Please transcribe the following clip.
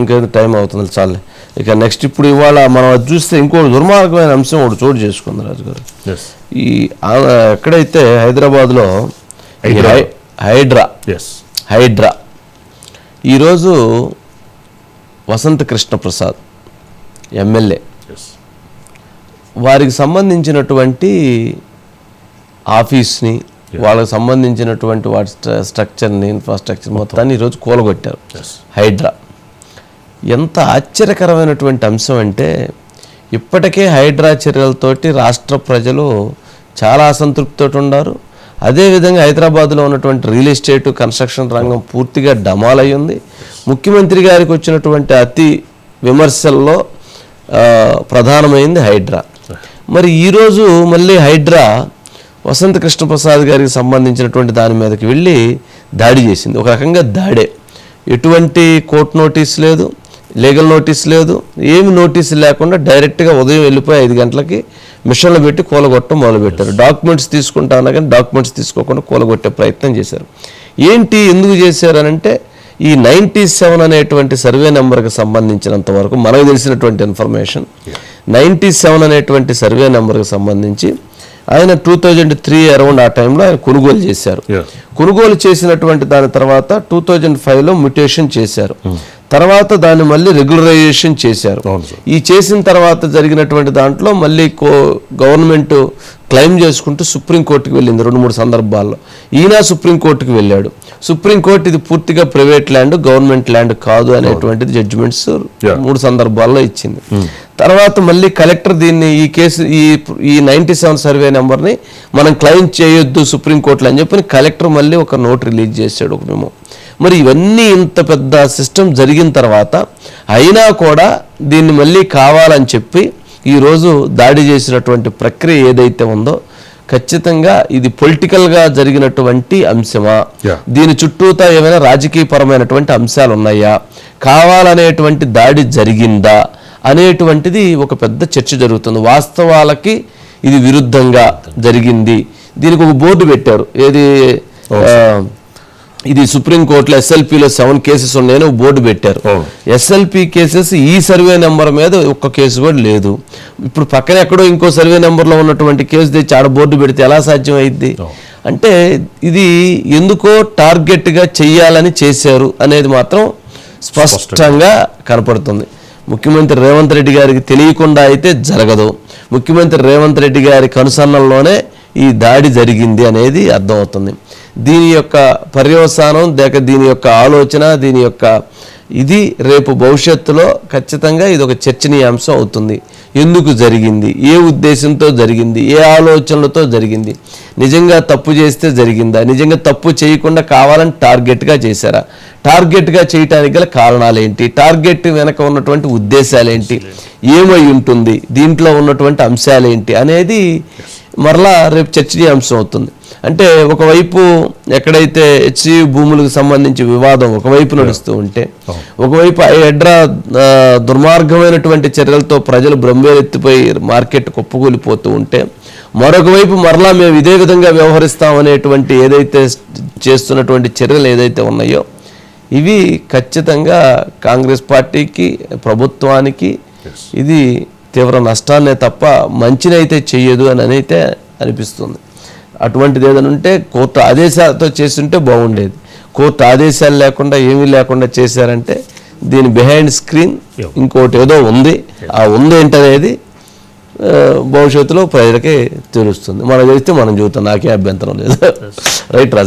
ఇంకేదో టైం అవుతుంది చాలే. ఇక నెక్స్ట్ ఇప్పుడు ఇవాళ మనం అది చూస్తే ఇంకో దుర్మార్గమైన అంశం ఒకటి చోటు చేసుకుంది రాజు గారు ఎస్ ఈ ఎక్కడైతే హైదరాబాద్లో హైడ్రా. హైడ్రా. ఎస్ హైడ్రా. ఈరోజు వసంత కృష్ణ ప్రసాద్ ఎమ్మెల్యే వారికి సంబంధించినటువంటి ఆఫీస్ని వాళ్ళకి సంబంధించినటువంటి వాటి స్ట్ర- స్ట్రక్చర్ని ఇన్ఫ్రాస్ట్రక్చర్ మొత్తాన్ని ఈరోజు కూలగొట్టారు. హైడ్రా. ఎంత ఆశ్చర్యకరమైనటువంటి అంశం అంటే ఇప్పటికే హైడ్రా చర్యలతోటి రాష్ట్ర ప్రజలు చాలా అసంతృప్తితో ఉన్నారు. అదేవిధంగా హైదరాబాద్లో ఉన్నటువంటి రియల్ ఎస్టేట్ కన్స్ట్రక్షన్ రంగం పూర్తిగా డమాల్ అయి ఉంది ముఖ్యమంత్రి గారికి వచ్చినటువంటి అతి విమర్శల్లో ప్రధానమైంది హైడ్రా. మరి ఈరోజు మళ్ళీ హైడ్రా వసంత కృష్ణప్రసాద్ గారికి సంబంధించినటువంటి దాని మీదకి వెళ్ళి దాడి చేసింది. ఒక రకంగా దాడే. ఎటువంటి కోర్టు నోటీస్ లేదు లీగల్ నోటీస్ లేదు ఏమి నోటీస్ లేకుండా డైరెక్ట్గా ఉదయం వెళ్ళిపోయి ఐదు గంటలకి మిషన్లు పెట్టి కూలగొట్టడం మొదలుపెట్టారు. డాక్యుమెంట్స్ తీసుకుంటా ఉన్నా కానీ డాక్యుమెంట్స్ తీసుకోకుండా కూలగొట్టే ప్రయత్నం చేశారు. ఏంటి ఎందుకు చేశారు అని అంటే ఈ నైంటీ సెవెన్ అనేటువంటి సర్వే నెంబర్కి సంబంధించినంత వరకు మనకు తెలిసినటువంటి ఇన్ఫర్మేషన్ నైంటీ సెవెన్ అనేటువంటి సర్వే నెంబర్కి సంబంధించి ఆయన టూ థౌజండ్ త్రీ అరౌండ్ ఆ టైంలో ఆయన కొనుగోలు చేశారు. కొనుగోలు చేసినటువంటి దాని తర్వాత టూ థౌజండ్ ఫైవ్లో మ్యుటేషన్ చేశారు. తర్వాత దాన్ని మళ్ళీ రెగ్యులరైజేషన్ చేశారు. ఈ చేసిన తర్వాత జరిగినటువంటి దాంట్లో మళ్ళీ గవర్నమెంట్ క్లెయిమ్ చేసుకుంటూ సుప్రీంకోర్టుకి వెళ్ళింది రెండు మూడు సందర్భాల్లో. ఈయన సుప్రీంకోర్టుకి వెళ్ళాడు. సుప్రీంకోర్టు ఇది పూర్తిగా ప్రైవేట్ ల్యాండ్ గవర్నమెంట్ ల్యాండ్ కాదు అనేటువంటిది జడ్జిమెంట్స్. మూడు సందర్భాల్లో ఇచ్చింది. తర్వాత మళ్ళీ కలెక్టర్ దీన్ని ఈ కేసు ఈ ఈ నైంటీ సెవెన్ సర్వే నెంబర్ని మనం క్లెయిమ్ చేయొద్దు సుప్రీంకోర్టులో అని చెప్పి కలెక్టర్ మళ్ళీ ఒక నోట్ రిలీజ్ చేశాడు ఒక మేము మరి ఇవన్నీ ఇంత పెద్ద సిస్టమ్ జరిగిన తర్వాత అయినా కూడా దీన్ని మళ్ళీ కావాలని చెప్పి ఈరోజు దాడి చేసినటువంటి ప్రక్రియ ఏదైతే ఉందో ఖచ్చితంగా ఇది పొలిటికల్గా జరిగినటువంటి అంశమా. దీని చుట్టూతా ఏమైనా రాజకీయపరమైనటువంటి అంశాలు ఉన్నాయా కావాలనేటువంటి దాడి జరిగిందా? అనేటువంటిది ఒక పెద్ద చర్చ జరుగుతుంది. వాస్తవాలకి ఇది విరుద్ధంగా జరిగింది. దీనికి ఒక బోర్డు పెట్టారు. ఏది? ఇది సుప్రీంకోర్టులో ఎస్ఎల్పిలో సెవెన్ కేసెస్ ఉన్నాయని బోర్డు పెట్టారు. ఎస్ఎల్పి కేసెస్ ఈ సర్వే నెంబర్ మీద ఒక్క కేసు కూడా లేదు. ఇప్పుడు పక్కన ఎక్కడో ఇంకో సర్వే నెంబర్లో ఉన్నటువంటి కేసు తెచ్చి ఆడ బోర్డు పెడితే ఎలా సాధ్యం అయింది అంటే ఇది ఎందుకో టార్గెట్గా చెయ్యాలని చేశారు అనేది మాత్రం స్పష్టంగా కనపడుతుంది. ముఖ్యమంత్రి రేవంత్ రెడ్డి గారికి తెలియకుండా అయితే జరగదు. ముఖ్యమంత్రి రేవంత్ రెడ్డి గారి కనుసన్నల్లోనే ఈ దాడి జరిగింది అనేది అర్థమవుతుంది. దీని యొక్క పర్యవసానం లేక దీని యొక్క ఆలోచన దీని యొక్క ఇది రేపు భవిష్యత్తులో ఖచ్చితంగా ఇది ఒక చర్చనీయాంశం అవుతుంది. ఎందుకు జరిగింది? ఏ ఉద్దేశంతో జరిగింది? ఏ ఆలోచనలతో జరిగింది? నిజంగా తప్పు చేస్తే జరిగిందా? నిజంగా తప్పు చేయకుండా కావాలని టార్గెట్గా చేశారా? టార్గెట్గా చేయటానికి గల కారణాలు ఏంటి టార్గెట్ వెనక ఉన్నటువంటి ఉద్దేశాలు ఏంటి ఏమై ఉంటుంది? దీంట్లో ఉన్నటువంటి అంశాలు ఏంటి అనేది మరలా రేపు చర్చనీయాంశం అవుతుంది. అంటే ఒకవైపు ఎక్కడైతే హెచ్సి భూములకు సంబంధించి వివాదం ఒకవైపు నడుస్తూ ఉంటే ఒకవైపు ఎడ్రా దుర్మార్గమైనటువంటి చర్యలతో ప్రజలు బ్రహ్మేరెత్తిపోయి మార్కెట్ కుప్పకూలిపోతూ ఉంటే మరొక వైపు మరలా మేము ఇదే విధంగా వ్యవహరిస్తాం అనేటువంటి ఏదైతే చేస్తున్నటువంటి చర్యలు ఏదైతే ఉన్నాయో ఇవి ఖచ్చితంగా కాంగ్రెస్ పార్టీకి ప్రభుత్వానికి ఇది తీవ్ర నష్టాన్నే తప్ప మంచినైతే చెయ్యదు అని అయితే అనిపిస్తుంది. అటువంటిది ఏదైనా ఉంటే కోర్టు ఆదేశాలతో చేస్తుంటే బాగుండేది. కోర్టు ఆదేశాలు లేకుండా ఏమీ లేకుండా చేశారంటే దీని బిహైండ్ స్క్రీన్ ఇంకోటి ఏదో ఉంది. ఆ ఉంది ఏంటనేది భవిష్యత్తులో ప్రజలకి తెలుస్తుంది. మనం చేస్తే మనం చూస్తాం నాకే అభ్యంతరం లేదు. రైట్ రాజు.